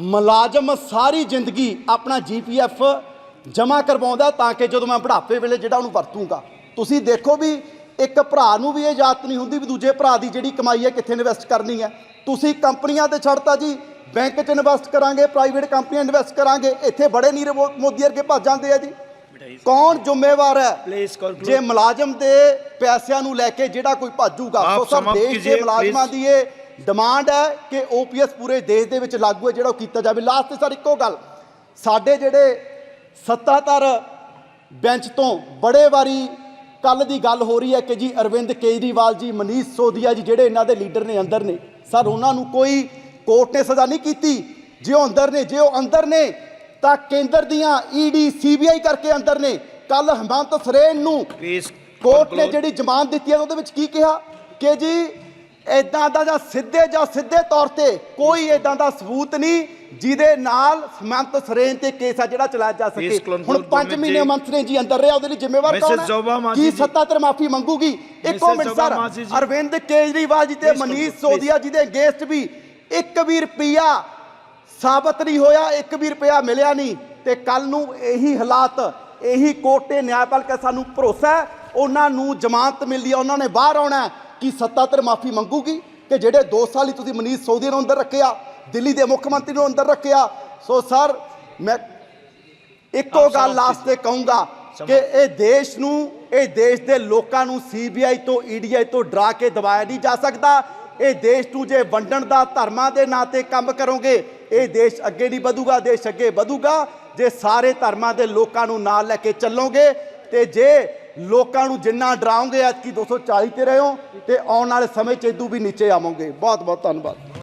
ਮੁਲਾਜ਼ਮ ਸਾਰੀ ਜ਼ਿੰਦਗੀ ਆਪਣਾ ਜੀਪੀਐਫ ਜਮ੍ਹਾਂ ਕਰਵਾਉਂਦਾ ਤਾਂ ਕਿ ਜਦੋਂ ਮੈਂ ਬੁਢਾਪੇ ਵੇਲੇ ਜਿਹੜਾ ਉਹਨੂੰ ਵਰਤੂੰਗਾ। ਤੁਸੀਂ ਦੇਖੋ ਵੀ ਇੱਕ ਭਰਾ ਨੂੰ ਵੀ ਇਹ ਯਾਦ ਨਹੀਂ ਹੁੰਦੀ ਵੀ ਦੂਜੇ ਭਰਾ ਦੀ ਜਿਹੜੀ ਕਮਾਈ ਹੈ ਕਿੱਥੇ ਇਨਵੈਸਟ ਕਰਨੀ ਹੈ। ਤੁਸੀਂ ਕੰਪਨੀਆਂ ਤੇ ਛੱਡਤਾ ਜੀ ਬੈਂਕ 'ਚ ਇਨਵੈਸਟ ਕਰਾਂਗੇ ਪ੍ਰਾਈਵੇਟ ਕੰਪਨੀਆਂ ਇਨਵੈਸਟ ਕਰਾਂਗੇ ਇੱਥੇ ਬੜੇ ਨੀਰੇ ਮੋਦੀ ਵਰਗੇ ਭੱਜ ਜਾਂਦੇ ਆ ਜੀ। ਕੌਣ ਜ਼ਿੰਮੇਵਾਰ ਹੈ. ਜੇ ਮੁਲਾਜ਼ਮ ਦੇ ਪੈਸਿਆਂ ਨੂੰ ਲੈ ਕੇ ਜਿਹੜਾ ਕੋਈ ਭਾਜੂਗਾ ਸੋ ਸਮਾਪਤ ਦੇਸ਼ ਦੇ ਮੁਲਾਜ਼ਮਾਂ. ਦੀ ਇਹ ਡਿਮਾਂਡ ਹੈ ਕਿ ਓਪੀਐਸ ਪੂਰੇ ਦੇਸ਼ ਦੇ ਵਿੱਚ ਲਾਗੂ ਹੈ ਜਿਹੜਾ ਉਹ ਕੀਤਾ ਜਾਵੇ। ਲਾਸਟ ਤੇ ਸਰ ਇੱਕੋ ਗੱਲ। ਸਾਡੇ ਜਿਹੜੇ ਸੱਤਾਧਰ ਬੈਂਚ ਤੋਂ ਬੜੇ ਵਾਰੀ ਕੱਲ ਦੀ ਗੱਲ ਹੋ ਰਹੀ ਹੈ ਕਿ ਜੀ ਅਰਵਿੰਦ ਕੇਜਰੀਵਾਲ ਜੀ ਮਨੀਸ਼ ਸੋਦੀਆ ਜੀ ਜਿਹੜੇ ਇਹਨਾਂ ਦੇ ਲੀਡਰ ਨੇ ਅੰਦਰ ਨੇ ਸਰ ਉਹਨਾਂ ਨੂੰ ਕੋਈ ਕੋਰਟ ਨੇ ਸਜ਼ਾ ਨਹੀਂ ਕੀਤੀ। ਜੇ ਉਹ ਅੰਦਰ ਨੇ ਜੇ ਉਹ ਅੰਦਰ ਨੇ ਤਾਂ ਕੇਂਦਰ ਦੀਆਂ ਈਡੀ ਸੀਬੀਆਈ ਕਰਕੇ ਅੰਦਰ ਨੇ। ਕੱਲ ਹਮੰਤ ਸਰੇਨ ਨੂੰ ਕੋਰਟ ਨੇ ਜਿਹੜੀ ਜ਼ਮਾਨਤ ਦਿੱਤੀ ਹੈ ਉਹਦੇ ਵਿੱਚ ਕੀ ਕਿਹਾ? ਕਿ ਜੀ ਇਦਾਂ ਦਾ ਜਾਂ ਸਿੱਧੇ ਜਾਂ ਸਿੱਧੇ ਤੌਰ ਤੇ ਕੋਈ ਇਦਾਂ ਦਾ ਸਬੂਤ ਨਹੀਂ ਜਿਹਦੇ ਨਾਲ ਸਮੰਤ ਸਰੇਨ ਤੇ ਕੇਸ ਆ ਜਿਹੜਾ ਚਲਾਇਆ ਜਾ ਸਕੇ ਹੁਣ 5 ਗੁਰਮੀਤ ਮਹੀਨੇ। ਮੰਤਰੀ ਜੀ ਅੰਦਰ ਰਿਹਾ ਉਹਦੇ ਲਈ ਜ਼ਿੰਮੇਵਾਰ. ਕੌਣ ਹੈ ਕੀ। ਸੱਤਾਧਰ ਮਾਫੀ ਮੰਗੂਗੀ ਇੱਕੋ. Minute sir. ਅਰਵਿੰਦ ਕੇਜਰੀਵਾਲ ਜੀ ਤੇ ਮਨੀਸ਼. ਸੋਦੀਆ ਜੀ ਦੇ ਅਗੇਂਸਟ ਵੀ ਇੱਕ ਵੀ ਰੁਪਿਆ ਸਾਬਤ ਨਹੀਂ ਹੋਇਆ ਇੱਕ ਵੀ ਰੁਪਿਆ ਮਿਲਿਆ ਨਹੀਂ ਤੇ ਕੱਲ ਨੂੰ ਇਹੀ ਹਾਲਾਤ ਇਹੀ ਕੋਰਟ ਤੇ ਨਿਆਂਪਾਲਿਕਾ ਸਾਨੂੰ ਭਰੋਸਾ ਹੈ ਉਹਨਾਂ ਨੂੰ ਜ਼ਮਾਨਤ ਮਿਲਦੀ ਹੈ ਉਹਨਾਂ ਨੇ ਬਾਹਰ ਆਉਣਾ ਕਿ ਸੱਤਾਧਰ ਮਾਫੀ ਮੰਗੂਗੀ? ਕਿ ਜਿਹੜੇ 2 ਸਾਲ ਹੀ ਤੁਸੀਂ ਮਨੀਸ਼ ਸੋਦੀ ਨੂੰ ਅੰਦਰ ਰੱਖਿਆ ਦਿੱਲੀ ਦੇ ਮੁੱਖ ਮੰਤਰੀ ਨੂੰ ਅੰਦਰ ਰੱਖਿਆ। ਸੋ ਸਰ ਮੈਂ ਇੱਕੋ ਗੱਲ ਲਾਸਟ ਤੇ ਕਹੂੰਗਾ ਕਿ ਇਹ ਦੇਸ਼ ਨੂੰ ਇਹ ਦੇਸ਼ ਦੇ ਲੋਕਾਂ ਨੂੰ ਸੀਬੀਆਈ ਤੋਂ ਈਡੀਆਈ ਤੋਂ ਡਰਾ ਕੇ ਦਬਾਇਆ ਨਹੀਂ ਜਾ ਸਕਦਾ। ਇਹ ਦੇਸ਼ ਨੂੰ ਜੇ ਵੰਡਣ ਦਾ ਧਰਮਾਂ ਦੇ ਨਾਂ ਤੇ ਕੰਮ ਕਰੋਗੇ ਇਹ ਦੇਸ਼ ਅੱਗੇ ਨਹੀਂ ਵਧੂਗਾ ਦੇਸ਼ ਅੱਗੇ ਵਧੂਗਾ। ਜੇ ਸਾਰੇ ਧਰਮਾਂ ਦੇ ਲੋਕਾਂ ਨੂੰ ਨਾਲ ਲੈ ਕੇ ਚੱਲੋਗੇ ਤੇ ਜੇ ਲੋਕਾਂ ਨੂੰ ਜਿੰਨਾ ਡਰਾਓਗੇ ਅੱਜ ਕੀ 240 ਤੇ ਰਹੋ ਤੇ ਆਉਣ ਵਾਲੇ ਸਮੇਂ ਚ ਇਦੋਂ ਵੀ ਨੀਚੇ ਆਵੋਗੇ। ਬਹੁਤ ਬਹੁਤ ਧੰਨਵਾਦ।